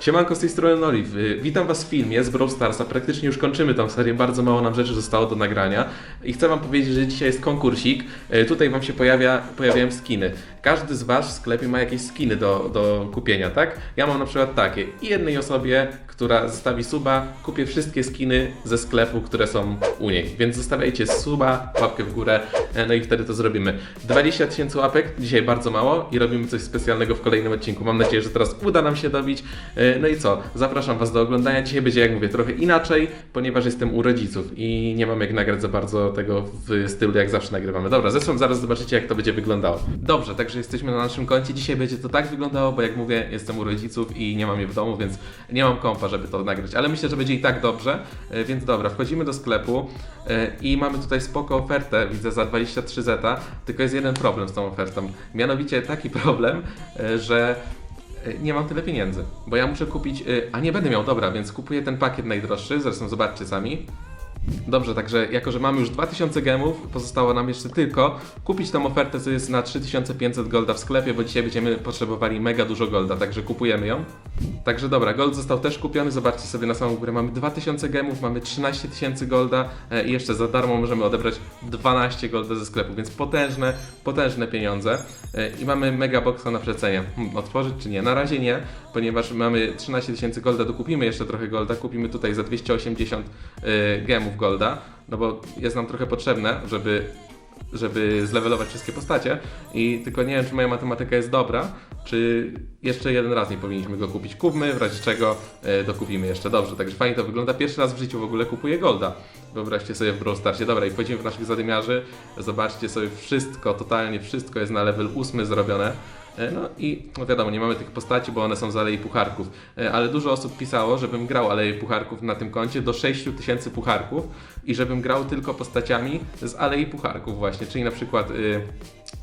Siemanko, z tej strony Noliv. Witam Was w filmie z Brawl Starsa. Praktycznie już kończymy tą serię, bardzo mało nam rzeczy zostało do nagrania. I chcę Wam powiedzieć, że dzisiaj jest konkursik. Y, Tutaj Wam się pojawia, pojawiają skiny. Każdy z Was w sklepie ma jakieś skiny do, do kupienia, tak? Ja mam na przykład takie. I jednej osobie, która zostawi suba, kupię wszystkie skiny ze sklepu, które są u niej. Więc zostawiajcie suba, łapkę w górę, e, no i wtedy to zrobimy. 20 tysięcy łapek, dzisiaj bardzo mało i robimy coś specjalnego w kolejnym odcinku. Mam nadzieję, że teraz uda nam się dobić. No i co? Zapraszam Was do oglądania. Dzisiaj będzie, jak mówię, trochę inaczej, ponieważ jestem u rodziców i nie mam jak nagrać za bardzo tego w stylu, jak zawsze nagrywamy. Dobra, zresztą zaraz zobaczycie, jak to będzie wyglądało. Dobrze, także jesteśmy na naszym koncie. Dzisiaj będzie to tak wyglądało, bo jak mówię, jestem u rodziców i nie mam je w domu, więc nie mam kompa, żeby to nagrać. Ale myślę, że będzie i tak dobrze. E, Więc dobra, wchodzimy do sklepu e, i mamy tutaj spoko ofertę, widzę za 23 zeta, tylko jest jeden problem z tą ofertą. Mianowicie taki problem, e, że nie mam tyle pieniędzy, bo ja muszę kupić, e, a nie będę miał, dobra, więc kupuję ten pakiet najdroższy, zresztą zobaczcie sami. Dobrze, także jako, że mamy już 2000 gemów, pozostało nam jeszcze tylko kupić tą ofertę, co jest na 3500 golda w sklepie, bo dzisiaj będziemy potrzebowali mega dużo golda, także kupujemy ją. Także dobra, gold został też kupiony, zobaczcie sobie na samą górę, mamy 2000 gemów, mamy 13 tysięcy golda e, i jeszcze za darmo możemy odebrać 12 golda ze sklepu, więc potężne, potężne pieniądze E, i mamy mega boxa na przecenie. Hmm, otworzyć czy nie? Na razie nie, ponieważ mamy 13 tysięcy golda, dokupimy jeszcze trochę golda, kupimy tutaj za 280 e, gemów golda, no bo jest nam trochę potrzebne, żeby żeby zlevelować wszystkie postacie i tylko nie wiem, czy moja matematyka jest dobra, czy jeszcze jeden raz nie powinniśmy go kupić. Kupmy, w razie czego e, dokupimy jeszcze. Dobrze, także fajnie to wygląda. Pierwszy raz w życiu w ogóle kupuję Golda. Wyobraźcie sobie w Brawl Starsie. Dobra, i wchodzimy w naszych zadymiarzy. Zobaczcie sobie wszystko, totalnie wszystko jest na level 8 zrobione. E, No i no wiadomo, nie mamy tych postaci, bo one są z Alei Pucharków, E, ale dużo osób pisało, żebym grał Aleję Pucharków na tym koncie do 6000 Pucharków i żebym grał tylko postaciami z Alei Pucharków właśnie, czyli na przykład y,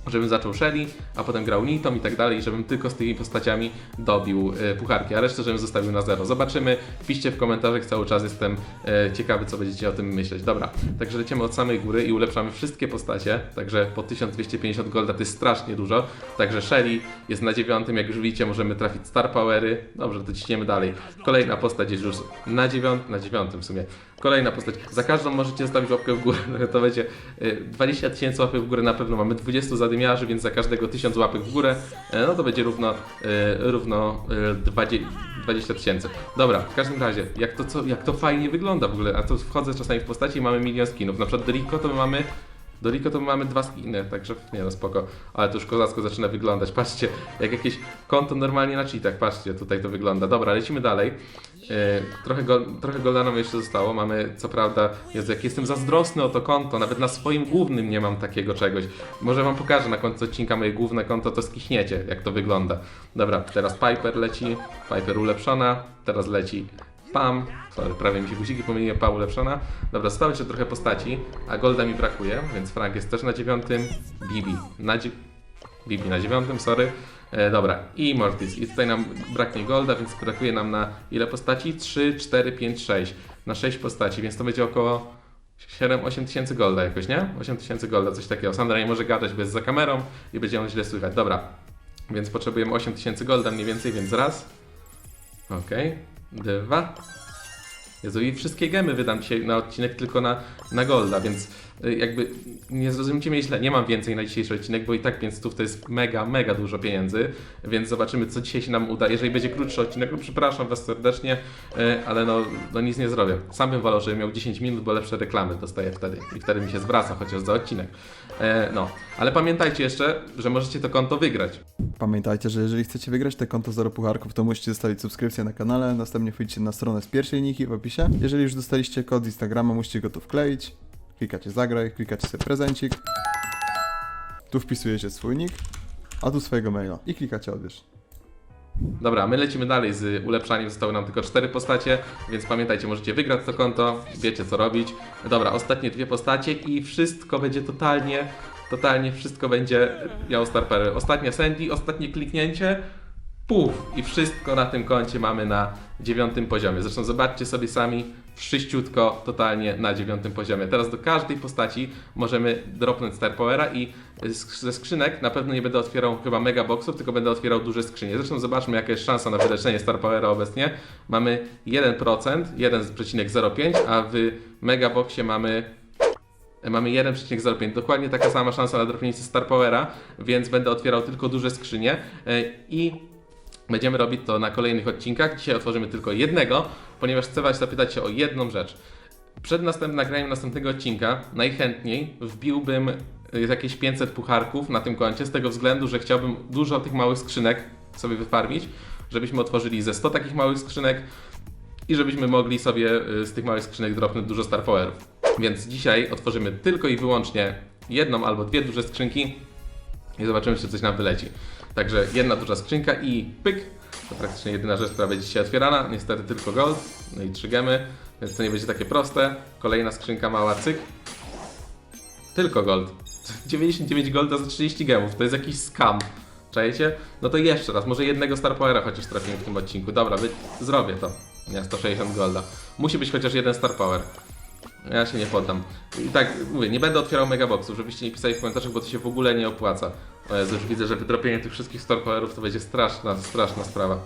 żebym zaczął Shelly, a potem grał Nitą i tak dalej, żebym tylko z tymi postaciami dobił y, pucharki, a resztę żebym zostawił na zero. Zobaczymy, piszcie w komentarzach, cały czas jestem y, ciekawy, co będziecie o tym myśleć. Dobra, także lecimy od samej góry i ulepszamy wszystkie postacie, także po 1250 golda to jest strasznie dużo, także Shelly jest na dziewiątym, jak już widzicie, możemy trafić Star Powery, dobrze, to ciśniemy dalej. Kolejna postać jest już na dziewiątym, na dziewiątym w sumie. Kolejna postać. Za każdą możecie zostawić łapkę w górę. To będzie y, 20 tysięcy łapek w górę na pewno. Mamy 20 zadymiarzy, więc za każdego 1000 łapek w górę, e, no to będzie równo, y, równo y, 20 20 tysięcy. Dobra, w każdym razie, jak to, co, jak to fajnie wygląda w ogóle. A to wchodzę czasami w postaci i mamy milion skinów. Na przykład Rico to my mamy do Rico to my mamy dwa skiny, także nie no spoko, ale to już kozacko zaczyna wyglądać. Patrzcie, jak jakieś konto normalnie na cheatach, patrzcie, tutaj to wygląda. Dobra, lecimy dalej. Yy, trochę, go, trochę golda jeszcze zostało, mamy co prawda, Jezu, jak jestem zazdrosny o to konto, nawet na swoim głównym nie mam takiego czegoś. Może wam pokażę na końcu odcinka moje główne konto, to skichniecie, jak to wygląda. Dobra, teraz Piper leci, Piper ulepszona, teraz leci Pam, sorry, prawie mi się guziki pomyliły, Pam ulepszona. Dobra, zostało jeszcze trochę postaci, a Golda mi brakuje, więc Frank jest też na dziewiątym, Bibi na, dzie- Bibi na dziewiątym, sorry. E, dobra, i Mortis. I tutaj nam braknie Golda, więc brakuje nam na ile postaci? 3, 4, 5, 6. Na 6 postaci, więc to będzie około 7-8 tysięcy Golda jakoś, nie? 8 tysięcy Golda, coś takiego. Sandra nie może gadać, bo jest za kamerą i będzie ją źle słychać. Dobra, więc potrzebujemy 8 tysięcy Golda mniej więcej, więc raz. Okej, dwa. Jezu, i wszystkie gemy wydam dzisiaj na odcinek tylko na, na Golda, więc y, jakby nie zrozumcie mnie źle, nie mam więcej na dzisiejszy odcinek, bo i tak 500 to jest mega, mega dużo pieniędzy, więc zobaczymy, co dzisiaj się nam uda. Jeżeli będzie krótszy odcinek, to przepraszam Was serdecznie, y, ale no, no nic nie zrobię. Sam bym wolał, żebym miał 10 minut, bo lepsze reklamy dostaję wtedy i wtedy mi się zwraca chociaż za odcinek. E, No, ale pamiętajcie jeszcze, że możecie to konto wygrać. Pamiętajcie, że jeżeli chcecie wygrać te konto Zero Pucharków, to musicie zostawić subskrypcję na kanale, następnie wchodzicie na stronę z pierwszej linijki w opisie. Jeżeli już dostaliście kod z Instagrama, musicie go tu wkleić. Klikacie zagraj, klikacie sobie prezencik. Tu wpisujecie swój nick, a tu swojego maila i klikacie odbierz. Dobra, my lecimy dalej z ulepszaniem. Zostały nam tylko cztery postacie, więc pamiętajcie, możecie wygrać to konto, wiecie co robić. Dobra, ostatnie dwie postacie i wszystko będzie totalnie, totalnie wszystko będzie miało Star Power. Ostatnia Sandy, ostatnie kliknięcie Puf! I wszystko na tym koncie mamy na dziewiątym poziomie. Zresztą zobaczcie sobie sami, wszyściutko, totalnie na dziewiątym poziomie. Teraz do każdej postaci możemy dropnąć Star Powera i ze skrzynek na pewno nie będę otwierał chyba mega boxów, tylko będę otwierał duże skrzynie. Zresztą zobaczmy jaka jest szansa na wyleczenie Star Powera obecnie. Mamy 1%, 1,05, a w mega boxie mamy Mamy 1,05. Dokładnie taka sama szansa na dropnięcie Star Powera, więc będę otwierał tylko duże skrzynie e, i będziemy robić to na kolejnych odcinkach. Dzisiaj otworzymy tylko jednego, ponieważ chcę Was zapytać się o jedną rzecz. Przed następnym nagraniem następnego odcinka najchętniej wbiłbym y, jakieś 500 pucharków na tym koncie, z tego względu, że chciałbym dużo tych małych skrzynek sobie wyfarmić, żebyśmy otworzyli ze 100 takich małych skrzynek i żebyśmy mogli sobie y, z tych małych skrzynek dropnąć dużo Star Powerów. Więc dzisiaj otworzymy tylko i wyłącznie jedną albo dwie duże skrzynki i zobaczymy, czy coś nam wyleci. Także jedna duża skrzynka i pyk. To praktycznie jedyna rzecz, która będzie dzisiaj otwierana. Niestety tylko gold, no i trzy gemy, więc to nie będzie takie proste. Kolejna skrzynka mała, cyk. Tylko gold. 99 golda za 30 gemów, to jest jakiś scam. Czajecie? No to jeszcze raz, może jednego Star Powera chociaż trafimy w tym odcinku. Dobra, zrobię to. Nie, 160 golda. Musi być chociaż jeden Star Power. Ja się nie poddam. I tak, mówię, nie będę otwierał megaboxów, żebyście nie pisali w komentarzach, bo to się w ogóle nie opłaca. O Jezu, już widzę, że wydropienie tych wszystkich Star Powerów to będzie straszna, straszna sprawa.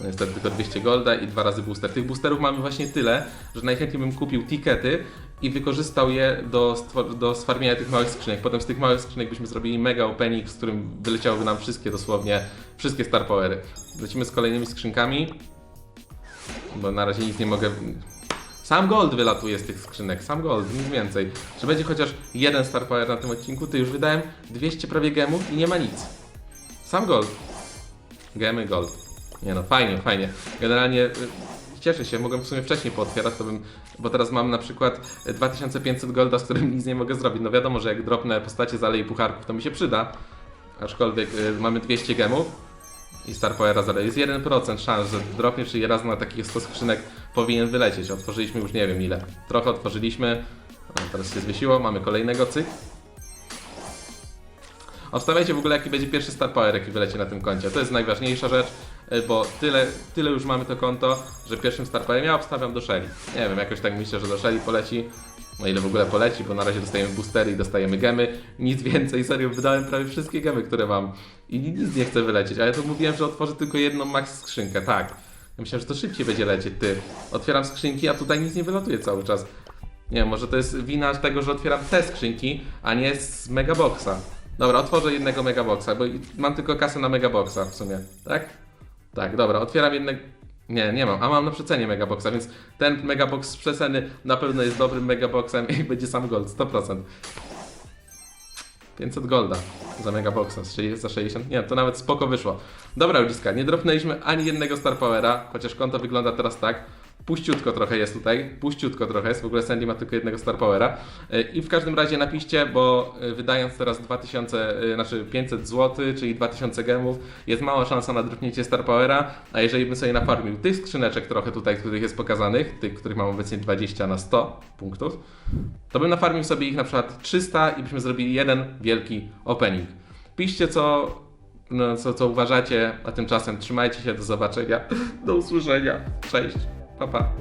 No niestety tylko 200 golda i dwa razy booster. Tych boosterów mamy właśnie tyle, że najchętniej bym kupił tikety i wykorzystał je do, do sfarmienia tych małych skrzynek. Potem z tych małych skrzynek byśmy zrobili mega opening, z którym wyleciałyby nam wszystkie dosłownie, wszystkie Star Powery. Lecimy z kolejnymi skrzynkami, bo na razie nic nie mogę... Sam gold wylatuje z tych skrzynek, sam gold, nic więcej. Czy będzie chociaż jeden Star Power na tym odcinku, to już wydałem 200 prawie gemów i nie ma nic. Sam gold. Gemy gold. Nie no, fajnie, fajnie. Generalnie y, cieszę się, mogłem w sumie wcześniej pootwierać, to bym, bo teraz mam na przykład 2500 golda, z którym nic nie mogę zrobić. No wiadomo, że jak dropnę postacie z Alei Pucharków, to mi się przyda. Aczkolwiek y, mamy 200 gemów i Star Powera zaleje. Jest 1% szans, że dropnie, czyli raz na takich 100 skrzynek powinien wylecieć. Otworzyliśmy już nie wiem ile. Trochę otworzyliśmy. Teraz się zwiesiło, mamy kolejnego cyk. Obstawiajcie w ogóle jaki będzie pierwszy Star Power, jaki wyleci na tym koncie. To jest najważniejsza rzecz, y, bo tyle, tyle już mamy to konto, że pierwszym Star Powerem ja obstawiam do Shelly. Nie wiem, jakoś tak myślę, że do Shelly poleci. No ile w ogóle poleci, bo na razie dostajemy boostery i dostajemy gemy. Nic więcej, serio, wydałem prawie wszystkie gemy, które mam. I nic nie chce wylecieć, a ja to mówiłem, że otworzę tylko jedną max skrzynkę, tak. Ja myślałem, że to szybciej będzie lecieć, ty. Otwieram skrzynki, a tutaj nic nie wylatuje cały czas. Nie wiem, może to jest wina tego, że otwieram te skrzynki, a nie z megaboxa. Dobra, otworzę jednego megaboxa, bo mam tylko kasę na megaboxa w sumie, tak? Tak, dobra, otwieram jednego... Nie, nie mam, a mam na przecenie megaboxa, więc ten megabox z przeceny na pewno jest dobrym megaboxem i będzie sam gold, 100%. 500 golda za megaboxa, 60 za 60, nie, to nawet spoko wyszło. Dobra ludziska, nie dropnęliśmy ani jednego Star Powera, chociaż konto wygląda teraz tak. Puściutko trochę jest tutaj, puściutko trochę jest, w ogóle Sandy ma tylko jednego Star Powera. Y, I w każdym razie napiszcie, bo y, wydając teraz 2000, y, znaczy 500 zł, czyli 2000 gemów, jest mała szansa na dropnięcie Star Powera, a jeżeli bym sobie nafarmił tych skrzyneczek trochę tutaj, których jest pokazanych, tych, których mam obecnie 20 na 100 punktów, to bym nafarmił sobie ich na przykład 300 i byśmy zrobili jeden wielki opening. Piszcie co, no, co, co uważacie, a tymczasem trzymajcie się, do zobaczenia, do usłyszenia, cześć, pa pa.